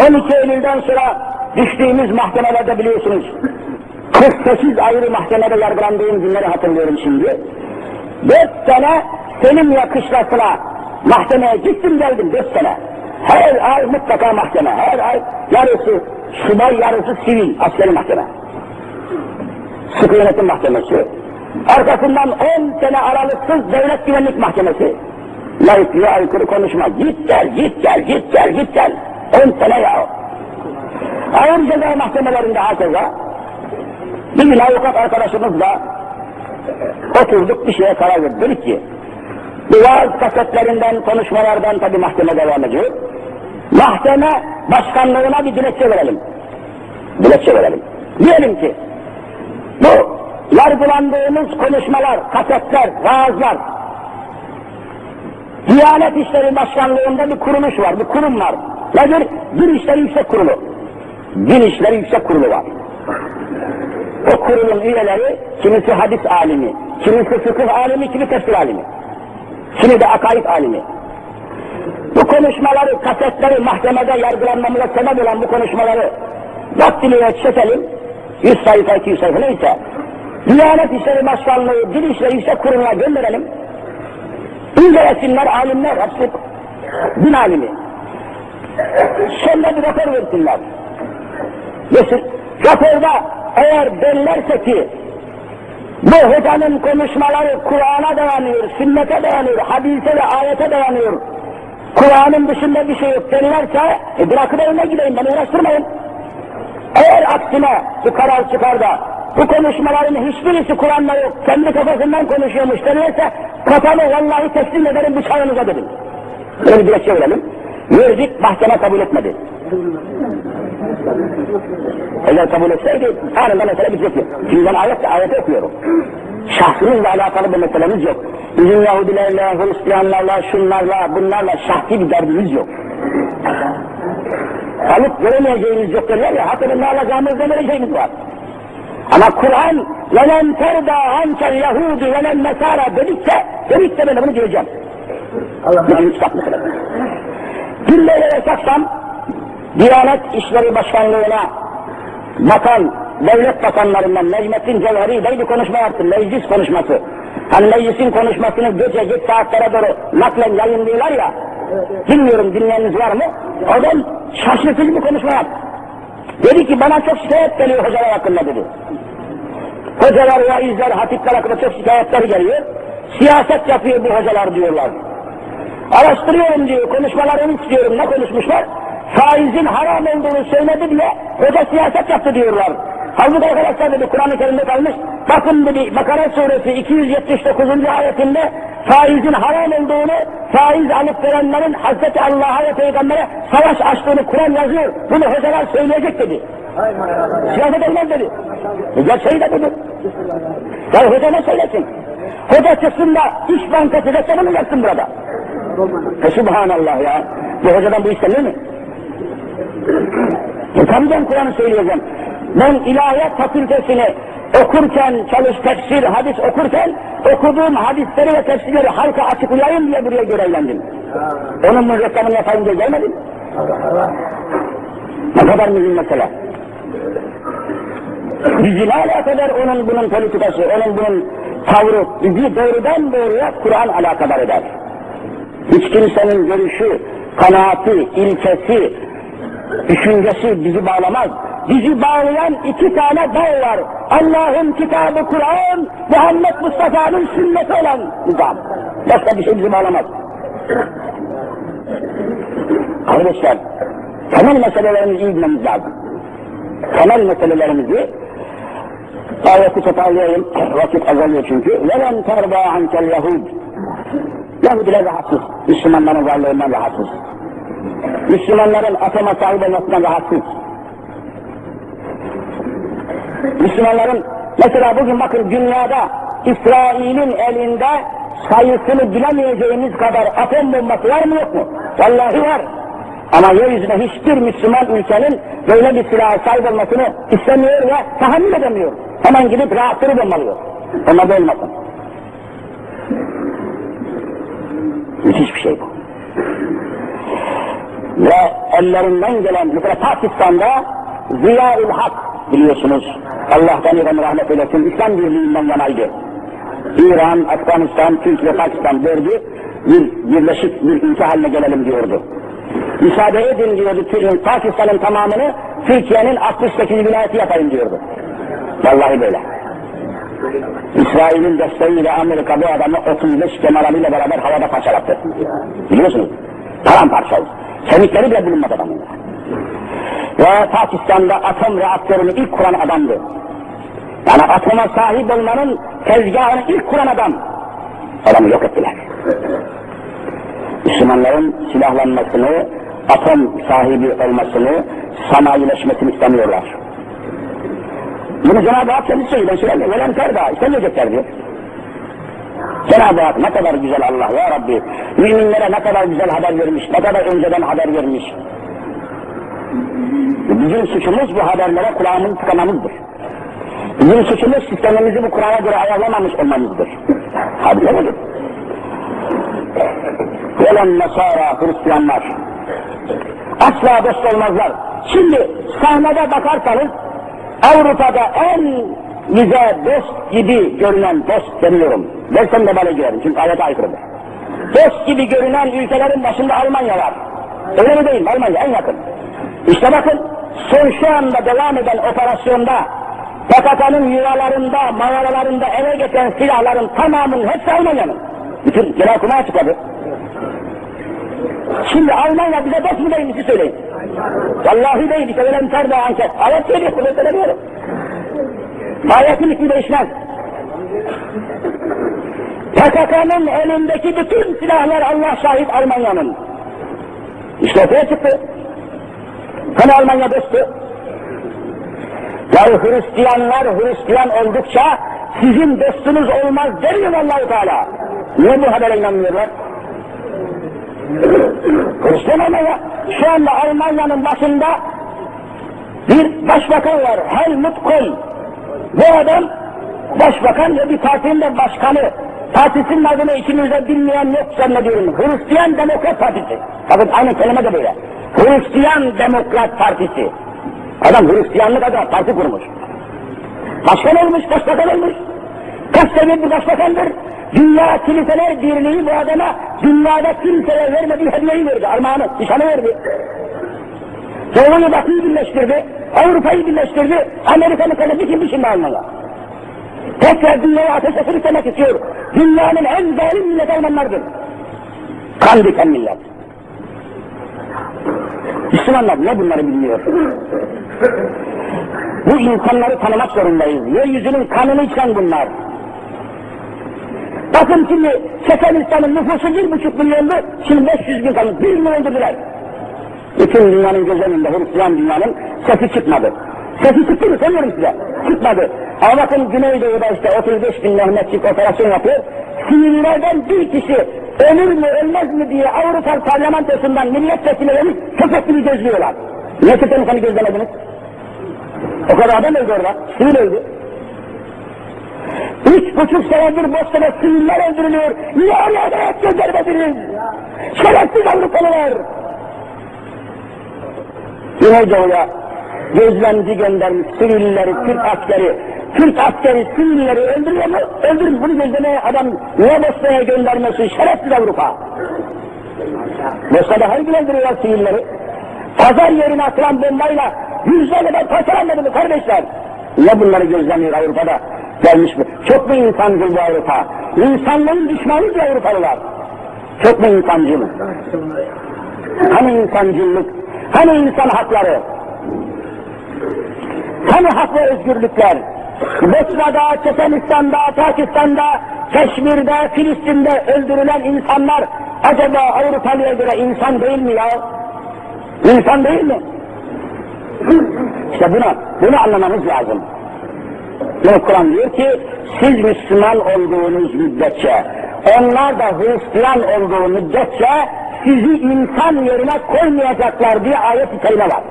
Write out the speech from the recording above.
12 Eylül'den sonra düştüğümüz mahkemelerde biliyorsunuz 48 ayrı mahkemede yargılandığım günleri hatırlıyorum şimdi. Dört sene senin yakışlasına mahkemeye gittim geldim dört sene. Her ay mutlaka mahkeme, her ay yarısı subay yarısı sivil askeri mahkeme. Sıkı yönetim mahkemesi. Arkasından 10 sene aralıksız devlet güvenlik mahkemesi. Layıklığa aykırı konuşma. Git gel, git gel, git gel, git gel. 10 sene ya. Ağır ceza mahkemelerinde hakeza. Bir avukat arkadaşımızla oturduk bir şeye karar verdik. Dedik ki, bu vaaz kasetlerinden, konuşmalardan tabi mahkeme devam ediyor. Mahkeme başkanlığına bir dilekçe verelim. Dilekçe verelim. Diyelim ki, bu yargılandığımız konuşmalar, kasetler, vaazlar, Diyanet İşleri Başkanlığı'nda bir kuruluş var, bir kurum var. Nedir? Din İşleri Yüksek Kurulu. Din İşleri Yüksek Kurulu var. O kurulun üyeleri kimisi hadis alimi, kimisi fıkıh alimi, kimi tefsir alimi. Kimi de akaid alimi. Bu konuşmaları, kasetleri mahkemede yargılanmamıza sebep olan bu konuşmaları daktiliye çekelim. 100 sayfa, 200 sayfa neyse. Diyanet İşleri Başkanlığı, Din İşleri Yüksek Kurulu'na gönderelim. İncelesinler, alimler, hepsi din alimi. Sonra bir rapor versinler. Mesela raporda eğer derlerse ki bu hocanın konuşmaları Kur'an'a dayanıyor, sünnete dayanıyor, hadise ve ayete dayanıyor. Kur'an'ın dışında bir şey yok derlerse e bırakın önüne gideyim beni uğraştırmayın. Eğer aksine bir karar çıkar da bu konuşmaların hiçbirisi Kur'an'da yok, kendi kafasından konuşuyormuş derlerse kafamı vallahi teslim ederim bıçağınıza dedim. Böyle bir dilekçe verelim. Mürzit mahkeme kabul etmedi. Eğer kabul etseydi anında mesele bitecekti. Şimdi ben ayetle ayeti okuyorum. Şahsımızla alakalı bir meselemiz yok. Bizim Yahudilerle, Hristiyanlarla, şunlarla, bunlarla şahsi bir derdimiz yok. Alıp göremeyeceğimiz yok derler ya, hakkını ne alacağımız ne vereceğimiz var. Ama Kur'an velen terda ankel Yahudi velen Nesara dedikçe, dedikçe ben bunu diyeceğim. Allah'ım. Bütün kitap mesela. Dün böyle yasaksam, Diyanet İşleri Başkanlığı'na bakan, devlet bakanlarından Necmettin Cevheri Bey bir konuşma yaptı, meclis konuşması. Hani meclisin konuşmasını gece geç saatlere doğru naklen yayınlıyorlar ya, bilmiyorum dinleyeniniz var mı? Adam şaşırtıcı bir konuşma yaptı. Dedi ki bana çok şikayet geliyor hocalar hakkında dedi. Hocalar, vaizler, hatipler hakkında çok şikayetler geliyor. Siyaset yapıyor bu hocalar diyorlar. Araştırıyorum diyor, konuşmalarını istiyorum. Ne konuşmuşlar? Faizin haram olduğunu söyledi diye hoca siyaset yaptı diyorlar. Halbuki arkadaşlar dedi Kur'an-ı Kerim'de kalmış. Bakın dedi Bakara suresi 279. ayetinde faizin haram olduğunu, faiz alıp verenlerin Hazreti Allah'a ve Peygamber'e savaş açtığını Kur'an yazıyor. Bunu hocalar söyleyecek dedi. Siyaset olmaz dedi. Gerçeği de dedi. Ya hoca ne söylesin? Hoca çıksın da İş Bankası reklamını yapsın burada. E subhanallah ya. Bu hocadan bu istenir mi? E tabii ben Kur'an'ı söyleyeceğim. Ben ilahiyat fakültesini okurken, çalış tefsir, hadis okurken okuduğum hadisleri ve tefsirleri halka açıklayayım diye buraya görevlendim. Onun reklamını yapayım diye gelmedim. Ne kadar mühim mesele. Bizi ne alakadar onun bunun politikası, onun bunun tavrı, bizi doğrudan doğruya Kur'an alakadar eder. Hiç kimsenin görüşü, kanaati, ilkesi, düşüncesi bizi bağlamaz. Bizi bağlayan iki tane dal var. Allah'ın kitabı Kur'an, Muhammed Mustafa'nın sünneti olan nizam. Başka bir şey bizi bağlamaz. Kardeşler, temel meselelerimizi iyi bilmemiz lazım. Temel meselelerimizi ayeti toparlayayım, vakit azalıyor çünkü. وَلَنْ تَرْضَى عَنْكَ الْيَهُودِ Yahudiler rahatsız, Müslümanların varlığından rahatsız. Müslümanların atama sahip olmasından rahatsız. Müslümanların, mesela bugün bakın dünyada İsrail'in elinde sayısını bilemeyeceğimiz kadar atom bombası var mı yok mu? Vallahi var. Ama yeryüzünde hiçbir Müslüman ülkenin böyle bir silaha sahip olmasını istemiyor ve tahammül edemiyor. Hemen gidip rahatını bombalıyor. Onlar da olmasın. Müthiş bir şey bu. Ve ellerinden gelen, mesela Pakistan'da Ziya-ül Hak biliyorsunuz. Allah'tan İran rahmet eylesin, İslam Birliği'nden yanaydı. İran, Afganistan, Türkiye, Pakistan dördü bir birleşik bir ülke haline gelelim diyordu. Müsaade edin diyordu Pakistan'ın tamamını Türkiye'nin 68 vilayeti yapayım diyordu. Vallahi böyle. İsrail'in desteğiyle Amerika bu adamı 35 generaliyle beraber havada parçalattı. Biliyorsunuz. Paramparça oldu. Kemikleri bile bulunmadı adamın. Ve Pakistan'da atom reaktörünü ilk kuran adamdı. Yani atoma sahip olmanın tezgahını ilk kuran adam. Adamı yok ettiler. Müslümanların silahlanmasını, atom sahibi olmasını, sanayileşmesini istemiyorlar. Bunu Cenab-ı Hak kendisi söylüyor. Ben söylemiyorum. Velen terda. İstemeyecekler diyor. Cenab-ı Hak ne kadar güzel Allah ya Rabbi. Müminlere ne kadar güzel haber vermiş. Ne kadar önceden haber vermiş. Bizim suçumuz bu haberlere kulağımızı tıkamamızdır. Bizim suçumuz sistemimizi bu Kur'an'a göre ayarlamamış olmamızdır. Hadi öyle Gelen Nasara, Hristiyanlar asla dost olmazlar. Şimdi sahnede bakarsanız Avrupa'da en bize dost gibi görünen dost demiyorum. Dersem de bana girerim çünkü ayete aykırıdır. Dost gibi görünen ülkelerin başında Almanya var. Öyle mi değil? Almanya en yakın. İşte bakın son şu anda devam eden operasyonda PKK'nın yuvalarında, mağaralarında ele geçen silahların tamamının hepsi Almanya'nın. Bütün Genelkurmay açıkladı. Şimdi Almanya bize dost mu değil mi söyleyin. Vallahi değil, işte öyle bir de anket. Ayet söylüyor, bunu söylemiyorum. Ayetin hükmü değişmez. PKK'nın elindeki bütün silahlar Allah şahit Almanya'nın. İşte ortaya çıktı. Hani Almanya dostu? Ya Hristiyanlar Hristiyan oldukça sizin dostunuz olmaz demiyor Allah-u Teala. Niye bu habere inanmıyorlar? Almanya, şu anda Almanya'nın başında bir başbakan var, Helmut Kohl. Bu adam başbakan ve bir partinin de başkanı. Partisinin adını içimizde bilmeyen yok zannediyorum. Hristiyan Demokrat Partisi. Bakın aynı kelime de böyle. Hristiyan Demokrat Partisi. Adam Hristiyanlık adına parti kurmuş. Başkan olmuş, başbakan olmuş. Kaç senedir başbakandır. Dünya Kiliseler Birliği bu adama dünyada kimseye vermediği hediyeyi verdi. Armağanı, nişanı verdi. Doğu'yu Batı'yı birleştirdi. Avrupa'yı birleştirdi. Amerika'nın kalesi kimdi şimdi Almanlar? Tekrar dünyaya ateşe sürüklemek istiyor. Dünyanın en zalim millet Almanlardır. Kan diken millet. Müslümanlar ne bunları bilmiyor? Bu insanları tanımak zorundayız. Yeryüzünün kanını içen bunlar. Bakın şimdi Çekenistan'ın nüfusu bir buçuk milyondu, şimdi 500 bin kalmış, bir milyon öldürdüler. Bütün dünyanın göz önünde Hristiyan dünyanın sesi çıkmadı. Sesi çıktı mı söylüyorum size. Çıkmadı. Ama bakın Güneydoğu'da işte 35 bin Mehmetçik operasyon yapıyor. Sivillerden bir kişi ölür mü ölmez mi diye Avrupa parlamentosundan milletvekillerinin köpek gibi gözlüyorlar. Niye Çekenistan'ı gözlemediniz? O kadar adam öldü orada. Sivil öldü. Üç buçuk senedir Bosna'da siviller öldürülüyor. Niye oraya da et göndermediniz? Şerefsiz Avrupalılar! Güneydoğu'ya gözlemci göndermiş sivilleri, Türk askeri. Türk askeri sivilleri öldürüyor mu? Öldürün bunu gözlemeye adam niye Bosna'ya göndermesin? Şerefsiz Avrupa! Bosna'da her gün öldürüyorlar sivilleri. Pazar yerine atılan bombayla yüzlerle ben parçalanmadı mı kardeşler? Niye bunları gözlemiyor Avrupa'da? Gelmiş mi? Çok mu insancıl bu Avrupa? İnsanlığın düşmanı bu Avrupalılar. Çok mu insancıl? Hani insancıllık? Hani insan hakları? Hani hak ve özgürlükler? Bosna'da, Çeçenistan'da, Pakistan'da, Keşmir'de, Filistin'de öldürülen insanlar acaba Avrupalıya göre insan değil mi ya? İnsan değil mi? İşte bunu, bunu anlamamız lazım. Yani Kur'an diyor ki, siz Müslüman olduğunuz müddetçe, onlar da Hristiyan olduğu müddetçe sizi insan yerine koymayacaklar diye ayet-i kerime var.